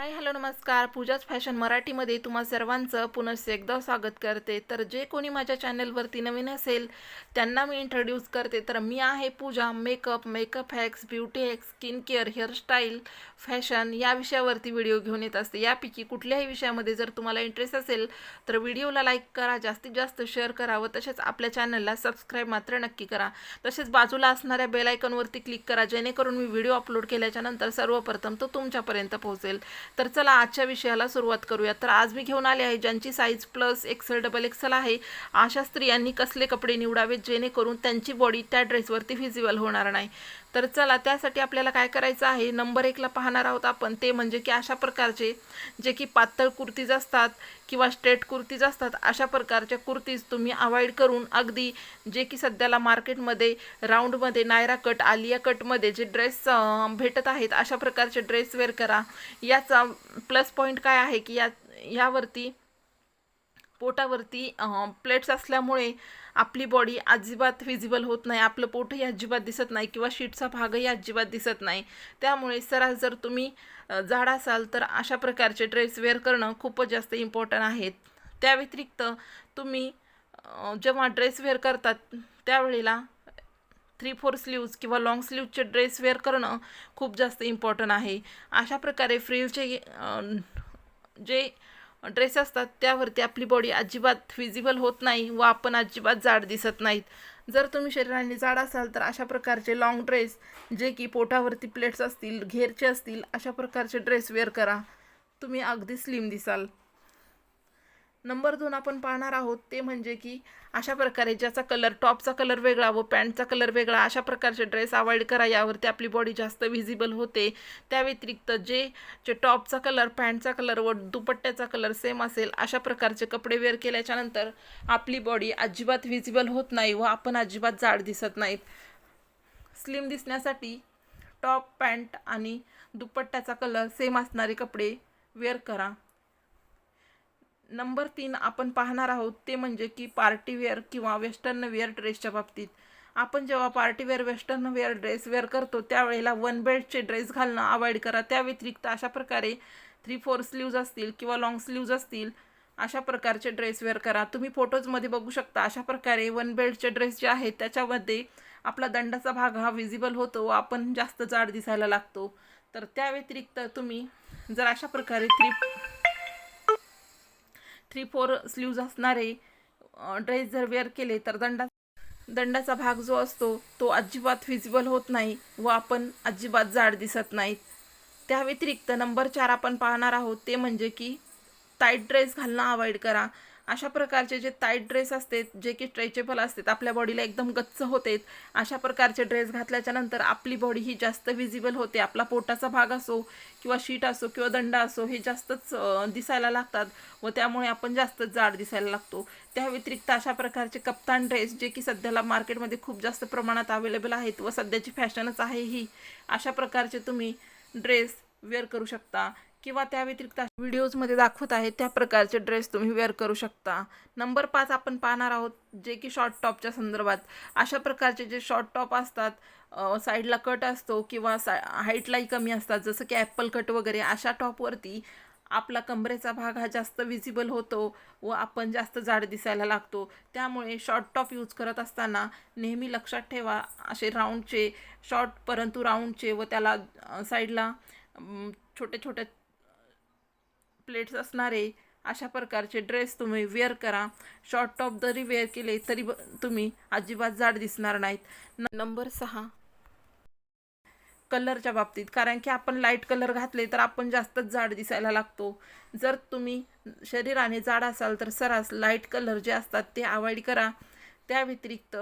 Hi hello नमस्कार. पूजाच fashion मराठीमध्ये तुम्हा सर्वांचं पुनश्च एकदा स्वागत करते. तर जे कोणी माझ्या चॅनलवरती नवीन असेल त्यांना मी इंट्रोड्यूस करते. तर मी आहे Pooja makeup makeup hacks beauty hacks skin care hairstyle fashion या विषयावरती व्हिडिओ घेऊन येत असते. यापैकी कुठल्याही विषयामध्ये जर तुम्हाला इंटरेस्ट असेल तर व्हिडिओला लाईक करा जास्तीत जास्त शेअर करा व तसेच आपल्या चॅनलला सबस्क्राईब मात्र नक्की करा. तसेच बाजूला असणाऱ्या बेलायकनवरती क्लिक करा जेणेकरून मी व्हिडिओ अपलोड केल्याच्यानंतर सर्वप्रथम तो तुमच्यापर्यंत पोहोचेल. तर चला आजच्या विषयाला सुरुवात करूया. तर आज मी घेऊन आले आहे ज्यांची size plus XL double XL आहे. अशा स्त्रियांनी कसले कपडे निवडावेत जेणेकरून त्यांची बॉडी त्या ड्रेसवरती फिजिबल होणार नाही. तर चला त्यासाठी आपल्याला काय करायचं आहे? नंबर एकला पाहणार आहोत आपण. ते म्हणजे की अशा प्रकारचे जे की पातळ कुर्तीज असतात किंवा स्ट्रेट कुर्तीज असतात अशा प्रकारच्या कुर्तीज तुम्ही अवॉइड करून अगदी जे की सध्याला मार्केटमध्ये राऊंडमध्ये नायरा कट आलिया कटमध्ये जे ड्रेस भेटत आहेत अशा प्रकारचे ड्रेस वेअर करा. याचा प्लस पॉईंट काय आहे की या यावरती पोटावरती प्लेट्स असल्यामुळे आपली बॉडी अजिबात विजिबल होत नाही. आपलं पोटही अजिबात दिसत नाही किंवा शीटचा भागही अजिबात दिसत नाही. त्यामुळे सरास जर तुम्ही जाड असाल तर अशा प्रकारचे ड्रेस वेअर करणं खूपच जास्त इम्पॉर्टंट आहेत. त्या व्यतिरिक्त तुम्ही जेव्हा ड्रेस वेअर करतात त्यावेळेला थ्री फोर स्लीव्ज किंवा लाँग स्लीवचे ड्रेस वेअर करणं खूप जास्त इम्पॉर्टंट आहे. अशा प्रकारे फ्रीलचे जे ड्रेस असतात त्यावरती आपली बॉडी अजिबात फिजिबल होत नाही व आपण अजिबात जाड दिसत नाहीत. जर तुम्ही शरीराने जाड असाल तर अशा प्रकारचे लाँग ड्रेस जे की पोटावरती प्लेट्स असतील घेरचे असतील अशा प्रकारचे ड्रेस वेअर करा. तुम्ही अगदी स्लिम दिसाल. नंबर दोन आपण पाहणार आहोत ते म्हणजे की अशा प्रकारे ज्याचा कलर टॉपचा कलर वेगळा व पॅन्टचा कलर वेगळा अशा प्रकारचे ड्रेस अवॉइड करा. यावरती आपली बॉडी जास्त व्हिजिबल होते. त्या व्यतिरिक्त जे जे टॉपचा कलर पॅन्टचा कलर व दुपट्ट्याचा कलर सेम असेल अशा प्रकारचे कपडे वेअर केल्याच्यानंतर आपली बॉडी अजिबात व्हिजिबल होत नाही व आपण अजिबात जाड दिसत नाहीत. स्लिम दिसण्यासाठी टॉप पॅन्ट आणि दुपट्ट्याचा कलर सेम असणारे कपडे वेअर करा. नंबर तीन आपण पाहणार आहोत ते म्हणजे की पार्टीवेअर किंवा वेस्टर्न वेअर ड्रेसच्या बाबतीत. आपण जेव्हा party wear western wear dress wear करतो त्यावेळेला वन बेल्टचे ड्रेस घालणं अवॉइड करा. त्या व्यतिरिक्त अशा प्रकारे थ्री फोर स्लीव्ज असतील किंवा लाँग स्लीव्ज असतील अशा प्रकारचे ड्रेस वेअर करा. तुम्ही फोटोजमध्ये बघू शकता अशा प्रकारे वन बेल्टचे ड्रेस जे आहेत त्याच्यामध्ये आपला दंडाचा भाग हा विजिबल होतो व आपण जास्त जाड दिसायला लागतो. तर त्या व्यतिरिक्त तुम्ही जर अशा प्रकारे थ्री थ्री फोर स्लीव्ज असणारे ड्रेस जर वेअर केले तर दंडा दंडाचा भाग जो असतो तो अजिबात फिजिबल होत नाही व आपण अजिबात जाड दिसत नाहीत. त्या व्यतिरिक्त नंबर चार आपण पाहणार आहोत ते म्हणजे की टाईट ड्रेस घालणं अवॉइड करा. अशा प्रकारचे जे टाईट ड्रेस असतात जे की स्ट्रेचेबल असतात आपल्या बॉडीला एकदम गच्च होते अशा प्रकारचे ड्रेस घातल्याच्या नंतर आपली बॉडी ही जास्त विजिबल होते. आपला पोटाचा भाग असो किंवा शीट असो किंवा दंड असो हे जास्तच दिसायला लागतात व त्यामुळे आपण जास्त जाड दिसायला लागतो. त्या व्यतिरिक्त अशा प्रकारचे कप्तान ड्रेस जे की सध्याला मार्केटमध्ये खूप जास्त प्रमाणात अवेलेबल आहेत व सध्याची फॅशनच आहे ही अशा प्रकारचे तुम्ही ड्रेस वेअर करू शकता. किंवा त्या व्यतिरिक्त व्हिडिओजमध्ये दाखवत आहे त्या प्रकारचे ड्रेस तुम्ही वेअर करू शकता. नंबर पाच आपण पाहणार आहोत जे की शॉर्ट टॉपच्या संदर्भात. अशा प्रकारचे जे शॉर्ट टॉप असतात साईडला कट असतो किंवा सा हाईटलाही कमी असतात जसं की ॲपल कट वगैरे अशा टॉपवरती आपला कमरेचा भाग हा जास्त विजिबल होतो व आपण जास्त जाड दिसायला लागतो. त्यामुळे शॉर्ट टॉप यूज करत असताना नेहमी लक्षात ठेवा असे राऊंडचे शॉर्ट परंतु राऊंडचे व त्याला साईडला छोटे छोटे प्लेट्स असणारे अशा प्रकारचे ड्रेस तुम्ही वेअर करा. शॉर्ट टॉप जरी वेअर केले तरी तुम्ही अजिबात जाड दिसणार नाहीत. नंबर सहा. कलरच्या बाबतीत. कारण की आपण लाइट कलर घातले तर आपण जास्तच जाड दिसायला लागतो. जर तुम्ही शरीराने जाड असाल तर सरास लाइट कलर जे असतात ते अवॉइड करा. त्या व्यतिरिक्त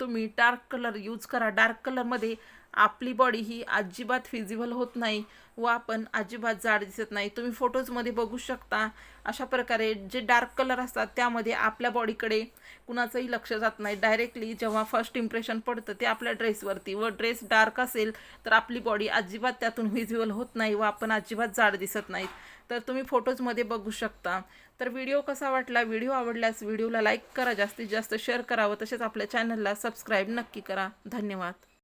तुम्ही डार्क कलर यूज करा. डार्क कलरमध्ये आपली बॉडी ही अजिबात फिजिबल होत नाही व आपण अजिबात जाड दिसत नाही. तुम्ही फोटोजमध्ये बघू शकता अशा प्रकारे जे डार्क कलर असतात त्यामध्ये आपल्या बॉडीकडे कुणाचंही लक्ष जात नाही. डायरेक्टली जेव्हा फर्स्ट इम्प्रेशन पडतं ते आपल्या ड्रेसवरती व ड्रेस डार्क असेल तर आपली बॉडी अजिबात त्यातून व्हिज्युअल होत नाही व आपण अजिबात जाड दिसत नाहीत तर तुम्ही फोटोजमध्ये बघू शकता. तर व्हिडिओ कसा वाटला? व्हिडिओ आवडल्यास व्हिडिओला लाईक करा. जास्तीत जास्त शेअर करा व तसेच आपल्या चॅनलला सबस्क्राईब नक्की करा. धन्यवाद.